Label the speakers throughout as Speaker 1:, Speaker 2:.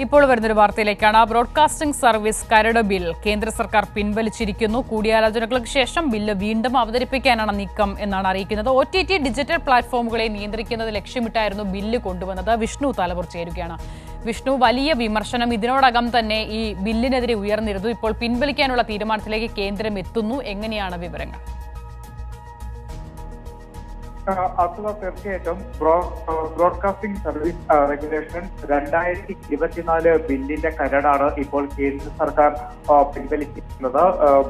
Speaker 1: ഇപ്പോൾ വരുന്നൊരു വാർത്തയിലേക്കാണ്. ബ്രോഡ്കാസ്റ്റിംഗ് സർവീസ് കരട് ബിൽ. കേന്ദ്ര സർക്കാർ പിൻവലിച്ചിരിക്കുന്നു. കൂടിയാലോചനകൾക്ക് ശേഷം ബില്ല് വീണ്ടും അവതരിപ്പിക്കാനാണ് നീക്കം എന്നാണ് അറിയിക്കുന്നത്. ഒ ടി ടി ഡിജിറ്റൽ പ്ലാറ്റ്ഫോമുകളെ നിയന്ത്രിക്കുന്നത് ലക്ഷ്യമിട്ടായിരുന്നു ബില്ല് കൊണ്ടുവന്നത്. വിഷ്ണു തലമുറ ചേരുകയാണ്. വിഷ്ണു വലിയ വിമർശനം. ഇതിനോടകം തന്നെ ഈ ബില്ലിനെതിരെ ഉയർന്നിരുന്നു. ഇപ്പോൾ പിൻവലിക്കാനുള്ള തീരുമാനത്തിലേക്ക് കേന്ദ്രം എത്തുന്നു എങ്ങനെയാണ് വിവരങ്ങൾ?
Speaker 2: അസുഖ തീർച്ചയായിട്ടും ബ്രോഡ്കാസ്റ്റിംഗ് സർവീസ് റെഗുലേഷൻ രണ്ടായിരത്തി ഇരുപത്തിനാല് ബില്ലിന്റെ കരടാണ് ഇപ്പോൾ കേന്ദ്ര സർക്കാർ പിൻവലിച്ചിരിക്കുന്നത്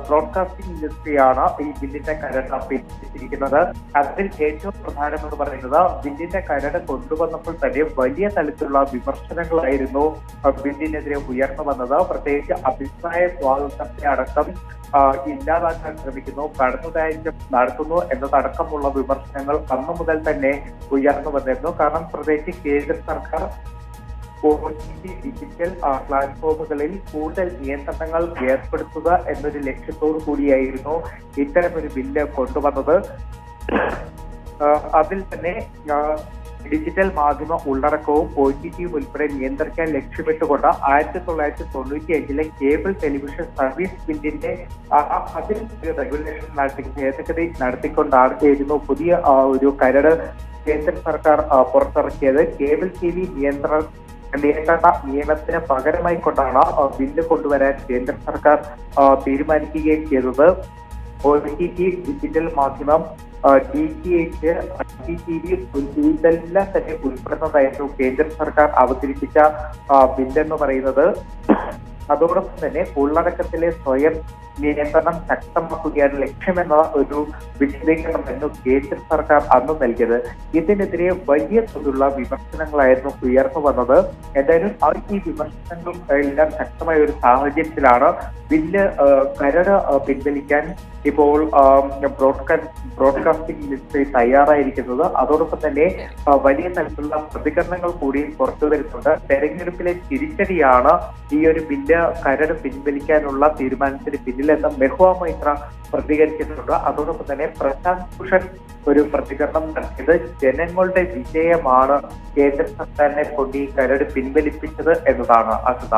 Speaker 2: ബ്രോഡ്കാസ്റ്റിംഗ് ഇൻഡസ്ട്രിയാണ് ഈ ബില്ലിന്റെ കരട് പിൻവലിച്ചിരിക്കുന്നത്. അതിൽ ഏറ്റവും പ്രധാനമെന്ന് പറയുന്നത് ബില്ലിന്റെ കരട് കൊണ്ടുവന്നപ്പോൾ തന്നെ വലിയ തലത്തിലുള്ള വിമർശനങ്ങളായിരുന്നു ബില്ലിനെതിരെ ഉയർന്നു വന്നത്. പ്രത്യേകിച്ച് അഭിപ്രായ സ്വാതന്ത്ര്യത്തെ അടക്കം ഇല്ലാതാക്കാൻ ശ്രമിക്കുന്നു കടന്നുകയറ്റം നടത്തുന്നു എന്നതടക്കമുള്ള വിമർശനങ്ങൾ അന്നു മുതൽ തന്നെ ഉയർന്നു വന്നിരുന്നു. കാരണം പ്രത്യേകിച്ച് കേന്ദ്ര സർക്കാർ ഡിജിറ്റൽ പ്ലാറ്റ്ഫോമുകളിൽ കൂടുതൽ നിയന്ത്രണങ്ങൾ ഏർപ്പെടുത്തുക എന്നൊരു ലക്ഷ്യത്തോടു കൂടിയായിരുന്നു ഇത്തരമൊരു ബില്ല് കൊണ്ടുവന്നത്. അതിൽ തന്നെ ഡിജിറ്റൽ മാധ്യമ ഉള്ളടക്കവും ഒ ടി ടിയും ഉൾപ്പെടെ നിയന്ത്രിക്കാൻ ലക്ഷ്യമിട്ടുകൊണ്ട് ആയിരത്തി തൊള്ളായിരത്തി തൊണ്ണൂറ്റി അഞ്ചിലെ കേബിൾ ടെലിവിഷൻ സർവീസ് ബില്ലിന്റെ അതിൽ റെഗുലേഷൻ നടത്തി ഭേദഗതി നടത്തിക്കൊണ്ടായിരുന്നു പുതിയ ഒരു കരട് കേന്ദ്ര സർക്കാർ പുറത്തിറക്കിയത്. കേബിൾ ടി വി നിയന്ത്രണ നിയന്ത്രണ നിയമത്തിന് പകരമായി കൊണ്ടാണ് ബില്ല് കൊണ്ടുവരാൻ കേന്ദ്ര സർക്കാർ തീരുമാനിക്കുകയും ചെയ്തത്. ഒ ടി ടി ഡിജിറ്റൽ മാധ്യമം D T H T T V ഇതെല്ലാം തന്നെ ഉൾപ്പെടുന്നതായിരുന്നു കേന്ദ്ര സർക്കാർ അവതരിപ്പിച്ച ബില്ലെന്ന് പറയുന്നത്. അതോടൊപ്പം തന്നെ ഉള്ളടക്കത്തിലെ സ്വയം നിയന്ത്രണം ശക്തമാക്കുകയാണ് ലക്ഷ്യമെന്ന ഒരു വിശദീകരണമെന്നു കേന്ദ്ര സർക്കാർ അന്ന് നൽകിയത്. ഇതിനെതിരെ വലിയ തോതിലുള്ള വിമർശനങ്ങളായിരുന്നു ഉയർന്നു വന്നത്. എന്തായാലും ഈ വിമർശനങ്ങൾ എല്ലാം ശക്തമായ ഒരു സാഹചര്യത്തിലാണ് ബില്ല് കരട് പിൻവലിക്കാൻ ഇപ്പോൾ ബ്രോഡ്കാസ്റ്റ് ബ്രോഡ്കാസ്റ്റിംഗ് മിനിസ്ട്രി തയ്യാറായിരിക്കുന്നത്. അതോടൊപ്പം തന്നെ വലിയ തരത്തിലുള്ള പ്രതികരണങ്ങൾ കൂടി പുറത്തു വരുന്നുണ്ട്. തെരഞ്ഞെടുപ്പിലെ തിരിച്ചടിയാണ് ഈ ഒരു ബില്ല് കരട് പിൻവലിക്കാനുള്ള തീരുമാനത്തിന് പിന്നിലെന്ന് മെഹുവ മൈത്ര പ്രതികരിച്ചിട്ടുണ്ട്. അതോടൊപ്പം തന്നെ പ്രശാന്ത് ഭൂഷൺ ഒരു പ്രതികരണം നടത്തിയത് ജനങ്ങളുടെ വിജയമാണ് കേന്ദ്ര സർക്കാരിനെ കൊണ്ട് ഈ കരട് പിൻവലിപ്പിച്ചത് എന്നതാണ് അസുത.